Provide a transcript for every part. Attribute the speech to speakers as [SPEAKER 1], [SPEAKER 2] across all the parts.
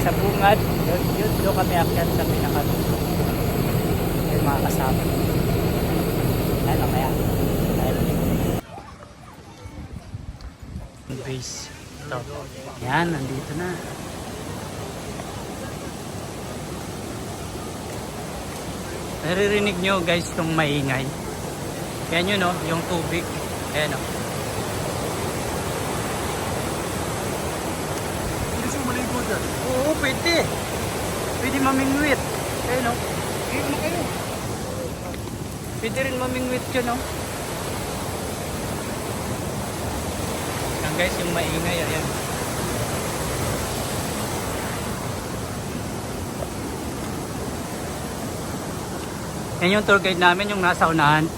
[SPEAKER 1] sa bungad. Yun, yun, doon kami akyat sa pinaka May mga kasama. Ano kaya? Base. Ito. Yan, nandito na. Naririnig nyo guys itong maingay. Yan yun no, yung tubig. Ayan o.
[SPEAKER 2] Maligo dyan.
[SPEAKER 1] Oo, pwede. Pwede mamingwit. Ayan o.
[SPEAKER 2] Eh, ano kayo?
[SPEAKER 1] Pwede rin mamingwit dyan o. Yan guys, yung maingay. Ayan. Yan yung tour guide namin, yung nasa unahan.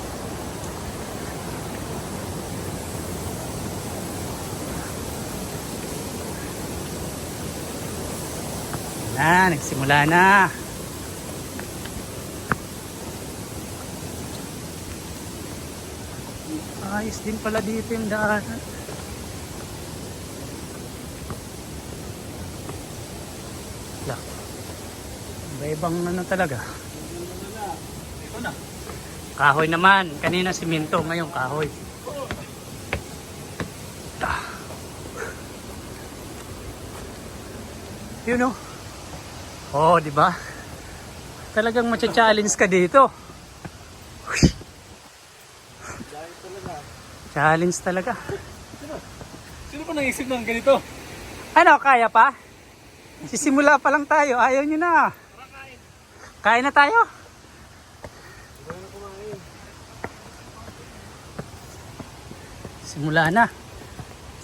[SPEAKER 1] Na, nagsimula na. Ayos din pala dito yung daanan. La. Iba-ibang ano talaga.
[SPEAKER 2] Ito na.
[SPEAKER 1] Kahoy naman. Kanina simento, ngayon kahoy. Ah. Yun oh. Di ba? Talagang matcha-challenge ka dito. Challenge talaga.
[SPEAKER 2] Sino pa naisip ng ganito?
[SPEAKER 1] Ano, kaya pa? Sisimula pa lang tayo. Ayaw nyo na. Kain na tayo? Simula na.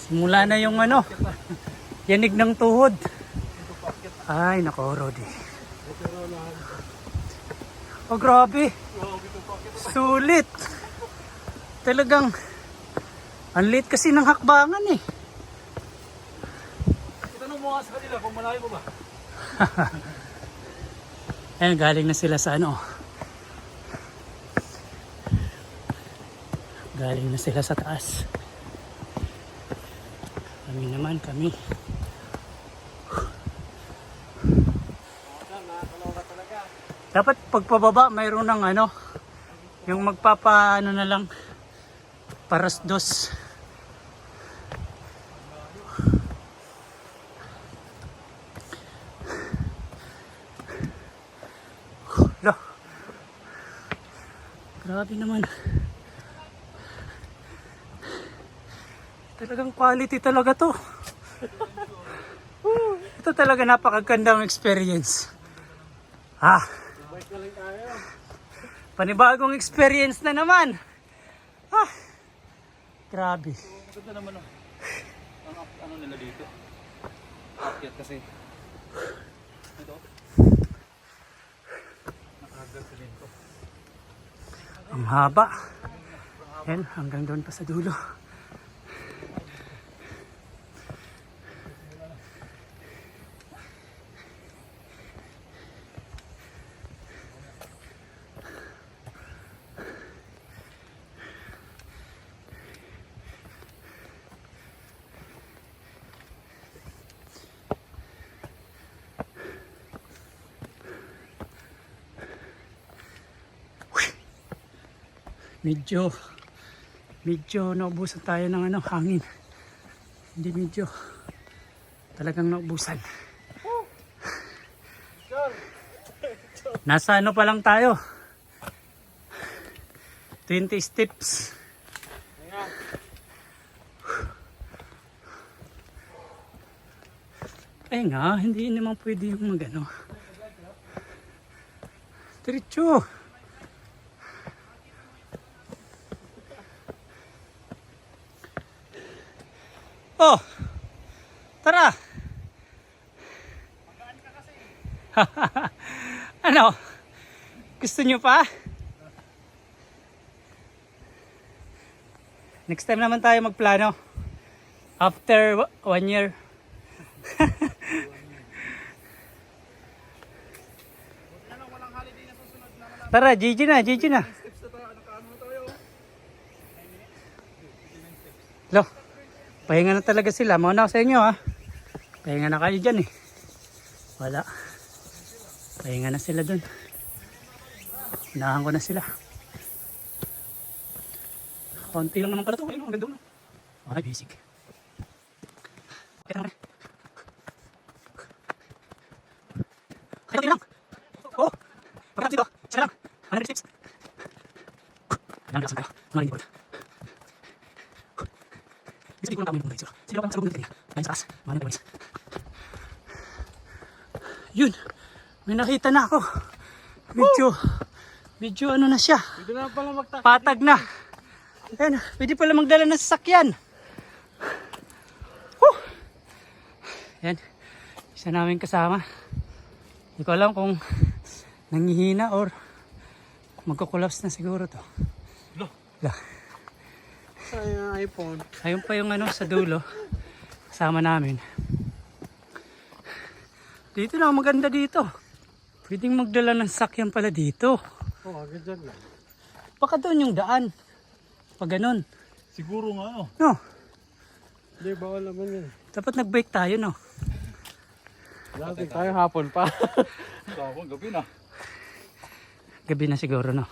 [SPEAKER 1] Simula na yung ano. Yanig ng tuhod. Ay, nako, Rodi. Oh, grabe. Sulit. Talagang, ang lit kasi ng hakbangan eh.
[SPEAKER 2] Itanong mo nga sa kanila kung malayo mo ba?
[SPEAKER 1] Ayun, galing na sila sa ano. Galing na sila sa taas. Kami naman, kami. Dapat pagpababa, mayroon ng ano, yung magpapa ano na lang, paras dos. Lo. Grabe naman. Talagang quality talaga to. Ito talaga napakagandang experience. Ah, Panibagong experience na naman. Ah, grabe.
[SPEAKER 2] Maganda naman oh. Ang up- ano nila dito. Akyat kasi. Ito. Nakahagal sa linto.
[SPEAKER 1] Ang haba. Yan, hanggang doon pa sa dulo. Medyo medyo naubusan tayo ng ano, hangin. Hindi medyo talagang naubusan. Nasa ano pa lang tayo? 20 steps. Eh nga, hindi naman pwede yung magano. Diretso. Oh, tara. ano? Gusto nyo pa? Next time naman tayo magplano. After one year. Tara, GG na, GG na. Lo, pahinga na talaga sila. Mauna ako sa inyo ha. Pahinga na kayo dyan eh. Wala. Pahinga na sila dun. Unahan ko na sila. Konti lang naman pala to. Ayun, ang ganda mo. Okay, basic. Kita naman. Kaya lang. Oo. Pagkatapos dito. Isa lang. Ano tips? Alam lakas tayo. Mga hindi ko. Gusto ko lang kami pumunta dito. Sino pa sa gugulat kanina? Ayun sa taas. Mga ko. Yun. May nakita na ako. Medyo, medyo ano na siya.
[SPEAKER 2] Pwede na pala magtak.
[SPEAKER 1] Patag na. Ayan, pwede pala magdala ng sasakyan. Whew. Ayan, isa namin kasama. Hindi ko alam kung nangihina or magkukulaps na siguro to.
[SPEAKER 2] Lo.
[SPEAKER 1] La.
[SPEAKER 2] Sayang iPhone.
[SPEAKER 1] Ayun pa yung ano sa dulo. Kasama namin. Dito na, maganda dito. Pwedeng magdala ng sakyan pala dito.
[SPEAKER 2] Oo, oh, agad dyan lang.
[SPEAKER 1] Baka doon yung daan. Pag ganun.
[SPEAKER 2] Siguro nga ano.
[SPEAKER 1] No,
[SPEAKER 2] Hindi, bawal naman yun.
[SPEAKER 1] dapat nag-bike tayo no.
[SPEAKER 2] Dati tayo hapon pa. Hapon, gabi na.
[SPEAKER 1] Gabi na siguro, no?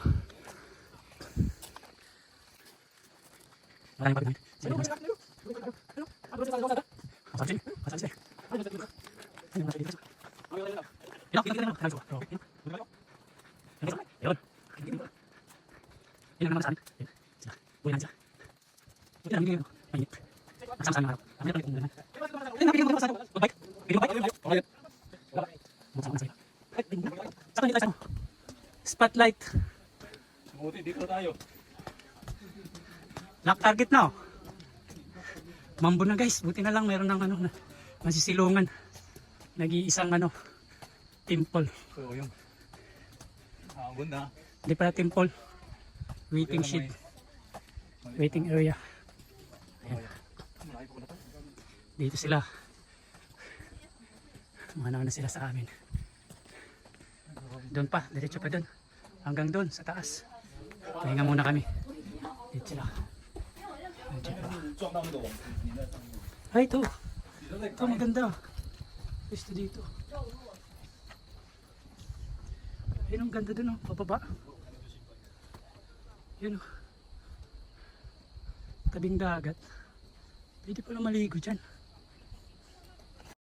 [SPEAKER 1] Spotlight.
[SPEAKER 2] Buti, dito tayo.
[SPEAKER 1] Lock target na oh. Mambo na guys. Buti na lang meron ng ano na masisilungan. Nag-iisang ano temple.
[SPEAKER 2] Oo, yung. Hapon na.
[SPEAKER 1] Hindi pala temple. Waiting shed. Waiting area.
[SPEAKER 2] To.
[SPEAKER 1] Dito sila. Manaw na sila sa amin. Doon pa. Diretso pa doon. Hanggang doon sa taas. Pahinga muna kami. Dito sila. Ay, ito. Ito maganda. Pwesto dito. Ayun ang ganda dun oh, pababa. Yun oh. Tabing dagat. Pwede pala maligo dyan.